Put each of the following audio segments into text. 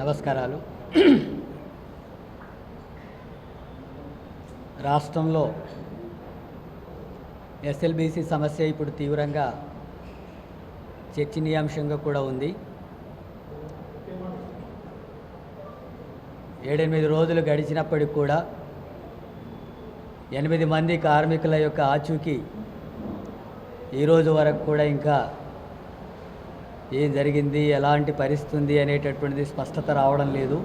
నమస్కారాలు. రాష్ట్రంలో ఎస్ఎల్బీసీ సమస్య ఇప్పుడు తీవ్రంగా చర్చనీయాంశంగా కూడా ఉంది. ఏడెనిమిది రోజులు గడిచినప్పటికి కూడా ఎనిమిది మంది కార్మికుల యొక్క ఆచూకీ ఈరోజు వరకు కూడా ఇంకా ఏం జరిగింది ఎలాంటి పరిస్థితి అనేటటువంటిది స్పష్టత రావడం లేదు.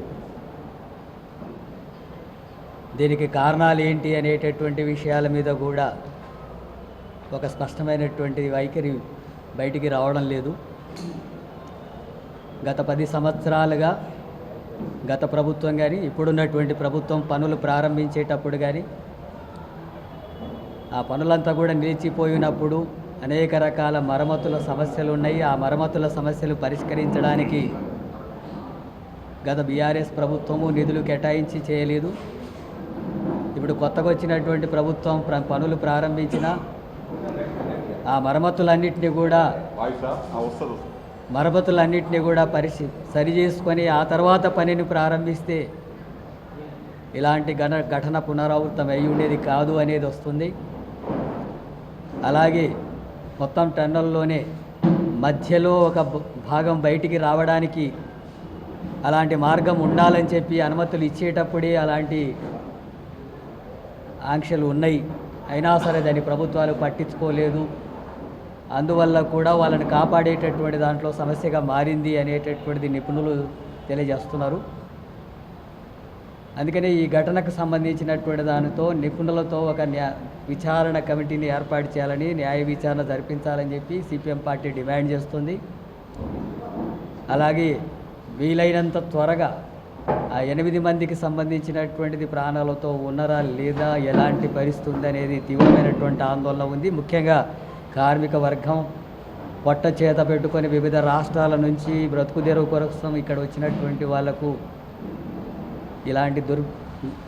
దీనికి కారణాలు ఏంటి అనేటటువంటి విషయాల మీద కూడా ఒక స్పష్టమైనటువంటి వైఖరి బయటికి రావడం లేదు. గత పది సంవత్సరాలుగా గత ప్రభుత్వం కానీ ఇప్పుడున్నటువంటి ప్రభుత్వం పనులు ప్రారంభించేటప్పుడు కానీ ఆ పనులంతా కూడా నిలిచిపోయినప్పుడు అనేక రకాల మరమ్మతుల సమస్యలు ఉన్నాయి ఆ మరమ్మతుల సమస్యలు పరిష్కరించడానికి గత బీఆర్ఎస్ ప్రభుత్వము నిధులు కేటాయించి చేయలేదు. ఇప్పుడు కొత్తగా వచ్చినటువంటి ప్రభుత్వం ప్ర- పనులు ప్రారంభించిన ఆ మరమ్మతులన్నింటినీ కూడా మరమ్మతులన్నింటినీ కూడా పరిశీ సరి చేసుకొని ఆ తర్వాత పనిని ప్రారంభిస్తే ఇలాంటి ఘన ఘటన పునరావృతం అయి ఉండేది కాదు అనేది వస్తుంది. అలాగే మొత్తం టన్నెల్లోనే మధ్యలో ఒక భాగం బయటికి రావడానికి అలాంటి మార్గం ఉండాలని చెప్పి అనుమతులు ఇచ్చేటప్పుడే అలాంటి ఆంక్షలు ఉన్నాయి. అయినా సరే దాన్ని ప్రభుత్వాలు పట్టించుకోలేదు. అందువల్ల కూడా వాళ్ళని కాపాడేటటువంటి దాంట్లో సమస్యగా మారింది అనేటటువంటిది నిపుణులు తెలియజేస్తున్నారు. అందుకనే ఈ ఘటనకు సంబంధించినటువంటి దానితో నిపుణులతో ఒక న్యా విచారణ కమిటీని ఏర్పాటు చేయాలని న్యాయ విచారణ జరిపించాలని చెప్పి సిపిఎం పార్టీ డిమాండ్ చేస్తుంది. అలాగే వీలైనంత త్వరగా ఆ ఎనిమిది మందికి సంబంధించినటువంటిది ప్రాణాలతో ఉన్నారా లేదా ఎలాంటి పరిస్థితి ఉంది అనేది తీవ్రమైనటువంటి ఆందోళన ఉంది. ముఖ్యంగా కార్మిక వర్గం పొట్ట చేత పెట్టుకొని వివిధ రాష్ట్రాల నుంచి బ్రతుకుదేరు కోసం ఇక్కడ వచ్చినటువంటి వాళ్ళకు ఇలాంటి దుర్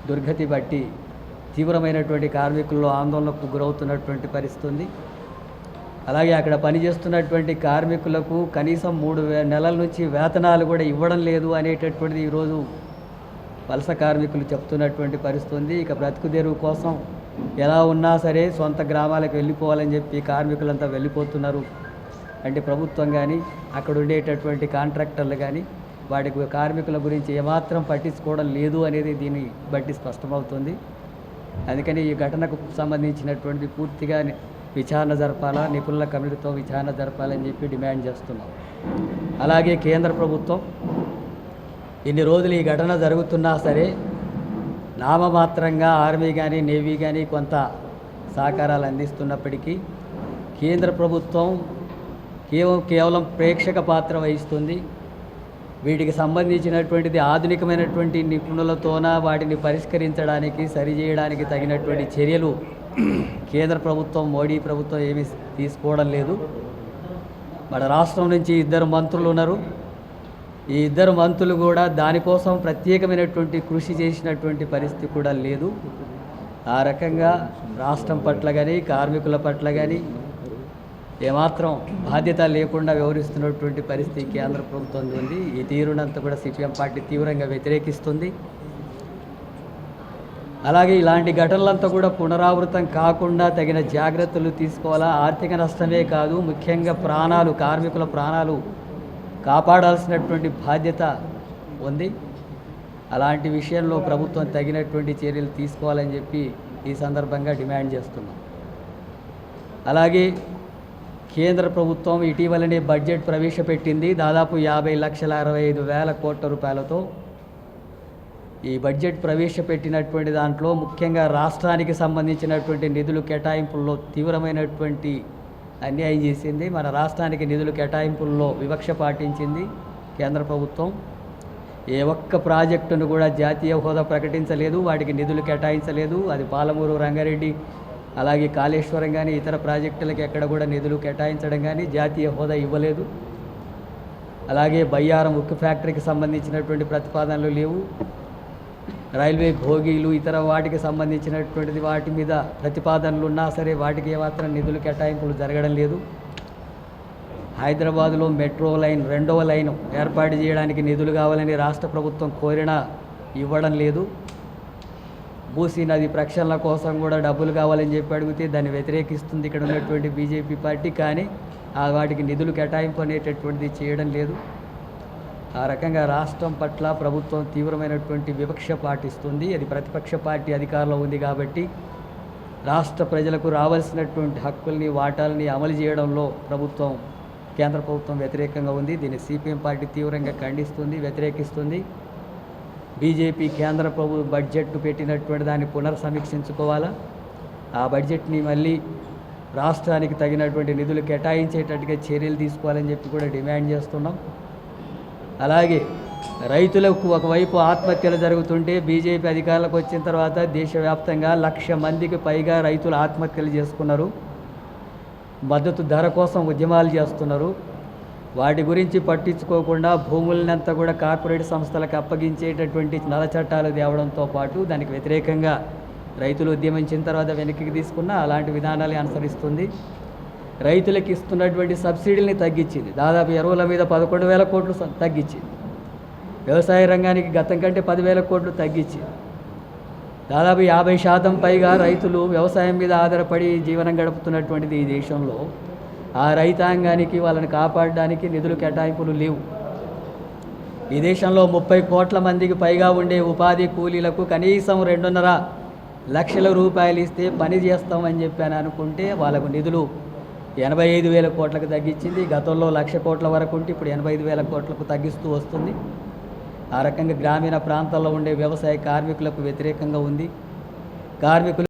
దుర్గతి బట్టి తీవ్రమైనటువంటి కార్మికుల్లో ఆందోళనకు గురవుతున్నటువంటి పరిస్థితి ఉంది అలాగే అక్కడ పనిచేస్తున్నటువంటి కార్మికులకు కనీసం మూడు నెలల నుంచి వేతనాలు కూడా ఇవ్వడం లేదు అనేటటువంటిది ఈరోజు వలస కార్మికులు చెప్తున్నటువంటి పరిస్థితి ఉంది ఇక బ్రతుకు తెరువు కోసం ఎలా ఉన్నా సరే సొంత గ్రామాలకు వెళ్ళిపోవాలని చెప్పి కార్మికులంతా వెళ్ళిపోతున్నారు. అంటే ప్రభుత్వం కానీ అక్కడ ఉండేటటువంటి కాంట్రాక్టర్లు కానీ వాటికి కార్మికుల గురించి ఏమాత్రం పట్టించుకోవడం లేదు అనేది దీన్ని బట్టి స్పష్టమవుతుంది. అందుకని ఈ ఘటనకు సంబంధించినటువంటి పూర్తిగా విచారణ జరపాలా నిపుణుల కమిటీతో విచారణ జరపాలని చెప్పి డిమాండ్ చేస్తున్నాం. అలాగే కేంద్ర ప్రభుత్వం ఇన్ని రోజులు ఈ ఘటన జరుగుతున్నా సరే నామమాత్రంగా ఆర్మీ కానీ నేవీ కానీ కొంత సహకారాలు అందిస్తున్నప్పటికీ కేంద్ర ప్రభుత్వం కేవలం కేవలం ప్రేక్షక పాత్ర వహిస్తుంది. వీటికి సంబంధించినటువంటిది ఆధునికమైనటువంటి నిపుణులతోన వాటిని పరిష్కరించడానికి సరిచేయడానికి తగినటువంటి చర్యలు కేంద్ర ప్రభుత్వం మోడీ ప్రభుత్వం ఏమీ తీసుకోవడం లేదు. మన రాష్ట్రం నుంచి ఇద్దరు మంత్రులు ఉన్నారు. ఈ ఇద్దరు మంత్రులు కూడా దానికోసం ప్రత్యేకమైనటువంటి కృషి చేసినటువంటి పరిస్థితి కూడా లేదు. ఆ రకంగా రాష్ట్రం పట్ల కానీ కార్మికుల పట్ల కానీ ఏమాత్రం బాధ్యత లేకుండా వ్యవహరిస్తున్నటువంటి పరిస్థితి కేంద్ర ప్రభుత్వం ఉంది. ఈ తీరునంతా కూడా సిపిఎం పార్టీ తీవ్రంగా వ్యతిరేకిస్తుంది. అలాగే ఇలాంటి ఘటనలంతా కూడా పునరావృతం కాకుండా తగిన జాగ్రత్తలు తీసుకోవాలా? ఆర్థిక నష్టమే కాదు ముఖ్యంగా ప్రాణాలు కార్మికుల ప్రాణాలు కాపాడాల్సినటువంటి బాధ్యత ఉంది. అలాంటి విషయంలో ప్రభుత్వం తగినటువంటి చర్యలు తీసుకోవాలని చెప్పి ఈ సందర్భంగా డిమాండ్ చేస్తున్నాం. అలాగే కేంద్ర ప్రభుత్వం ఇటీవలనే బడ్జెట్ ప్రవేశపెట్టింది. దాదాపు యాభై లక్షల అరవై ఐదు వేల కోట్ల రూపాయలతో ఈ బడ్జెట్ ప్రవేశపెట్టినటువంటి దాంట్లో ముఖ్యంగా రాష్ట్రానికి సంబంధించినటువంటి నిధులు కేటాయింపుల్లో తీవ్రమైనటువంటి అన్యాయం చేసింది. మన రాష్ట్రానికి నిధులు కేటాయింపుల్లో వివక్ష పాటించింది కేంద్ర ప్రభుత్వం. ఏ ఒక్క ప్రాజెక్టును కూడా జాతీయ హోదా ప్రకటించలేదు. వాటికి నిధులు కేటాయించలేదు. అది పాలమూరు రంగారెడ్డి అలాగే కాళేశ్వరం కానీ ఇతర ప్రాజెక్టులకు ఎక్కడ కూడా నిధులు కేటాయించడం కానీ జాతీయ హోదా ఇవ్వలేదు. అలాగే బయ్యారం ఉక్కు ఫ్యాక్టరీకి సంబంధించినటువంటి ప్రతిపాదనలు లేవు. రైల్వే భోగీలు ఇతర వాటికి సంబంధించినటువంటిది వాటి మీద ప్రతిపాదనలు ఉన్నా సరే వాటికి ఏమాత్రం నిధులు కేటాయింపులు జరగడం లేదు. హైదరాబాదులో మెట్రో లైన్ రెండవ లైన్ ఏర్పాటు చేయడానికి నిధులు కావాలని రాష్ట్ర ప్రభుత్వం కోరినా ఇవ్వడం లేదు. మూసీ నది ప్రక్షాళన కోసం కూడా డబ్బులు కావాలని చెప్పి అడిగితే దాన్ని వ్యతిరేకిస్తుంది ఇక్కడ ఉన్నటువంటి బీజేపీ పార్టీ కానీ ఆ వాటికి నిధులు కేటాయింపు అనేటటువంటిది చేయడం లేదు. ఆ రకంగా రాష్ట్రం పట్ల ప్రభుత్వం తీవ్రమైనటువంటి వివక్ష పాటిస్తుంది. అది ప్రతిపక్ష పార్టీ అధికారంలో ఉంది కాబట్టి రాష్ట్ర ప్రజలకు రావాల్సినటువంటి హక్కుల్ని వాటాలని అమలు చేయడంలో ప్రభుత్వం కేంద్ర ప్రభుత్వం వ్యతిరేకంగా ఉంది. దీన్ని సిపిఎం పార్టీ తీవ్రంగా ఖండిస్తుంది వ్యతిరేకిస్తుంది. బీజేపీ కేంద్ర ప్రభు బడ్జెట్ పెట్టినటువంటి దాన్ని పునర్సమీక్షించుకోవాలా? ఆ బడ్జెట్ని మళ్ళీ రాష్ట్రానికి తగినటువంటి నిధులు కేటాయించేటట్టుగా చర్యలు తీసుకోవాలని చెప్పి కూడా డిమాండ్ చేస్తున్నాం. అలాగే రైతులకు ఒకవైపు ఆత్మహత్యలు జరుగుతుంటే బీజేపీ అధికారులకు వచ్చిన తర్వాత దేశవ్యాప్తంగా లక్ష మందికి పైగా రైతులు ఆత్మహత్యలు చేసుకున్నారు. మద్దతు ధర కోసం ఉద్యమాలు చేస్తున్నారు. వాటి గురించి పట్టించుకోకుండా భూములనంతా కూడా కార్పొరేట్ సంస్థలకు అప్పగించేటటువంటి నల చట్టాలు తేవడంతో పాటు దానికి వ్యతిరేకంగా రైతులు ఉద్యమించిన తర్వాత వెనక్కి తీసుకున్న అలాంటి విధానాలే అనుసరిస్తుంది. రైతులకు ఇస్తున్నటువంటి సబ్సిడీని తగ్గించింది. దాదాపు ఎరువుల మీద పదకొండు వేల కోట్లు తగ్గించింది. వ్యవసాయ రంగానికి గతం కంటే పదివేల కోట్లు తగ్గించింది. దాదాపు యాభై శాతం పైగా రైతులు వ్యవసాయం మీద ఆధారపడి జీవనం గడుపుతున్నటువంటిది ఈ దేశంలో. ఆ రైతాంగానికి వాళ్ళని కాపాడడానికి నిధులు కేటాయింపులు లేవు. ఈ దేశంలో ముప్పై కోట్ల మందికి పైగా ఉండే ఉపాధి కూలీలకు కనీసం రెండున్నర లక్షల రూపాయలు ఇస్తే పని చేస్తామని చెప్పాను అనుకుంటే వాళ్ళకు నిధులు ఎనభై ఐదు వేల కోట్లకు తగ్గించింది. గతంలో లక్ష కోట్ల వరకు ఉంటే ఇప్పుడు ఎనభై ఐదు వేల కోట్లకు తగ్గిస్తూ వస్తుంది. ఆ రకంగా గ్రామీణ ప్రాంతాల్లో ఉండే వ్యవసాయ కార్మికులకు వ్యతిరేకంగా ఉంది. కార్మికులు